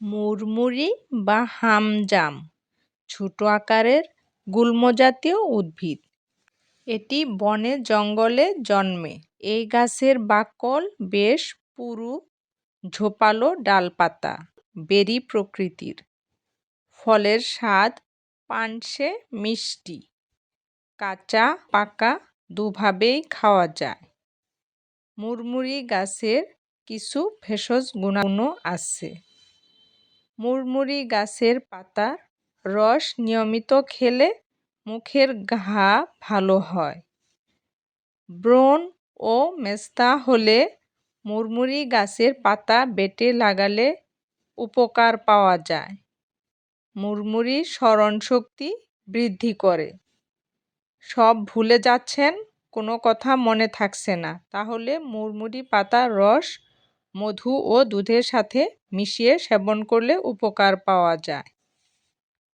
মুড়মুড়ি বা হামজাম, ছোট আকারের গুল্মজাতীয় উদ্ভিদ। এটি বনে জঙ্গলে জন্মে। এই গাছের বাকল বেশ পুরু, ঝোপালো ডালপাতা, বেরি প্রকৃতির। ফলের স্বাদ পানসে মিষ্টি। কাঁচা, পাকা, দুভাবেই খাওয়া যায়। মুড়মুড়ি গাছের কিছু ভেষজ গুণাগুণও আছে। মুড়মুড়ি গাছের পাতার রস নিয়মিত খেলে মুখের ঘা ভালো হয়। ব্রণ ও মেস্তা হলে মুড়মুড়ি গাছের পাতা বেটে লাগালে উপকার পাওয়া যায়। মুড়মুড়ি স্মরণশক্তি বৃদ্ধি করে। সব ভুলে যাচ্ছেন, কোনো কথা মনে থাকছে না। তাহলে মুড়মুড়ি পাতার রস মধু ও দুধের সাথে মিশিয়ে সেবন করলে উপকার পাওয়া যায়।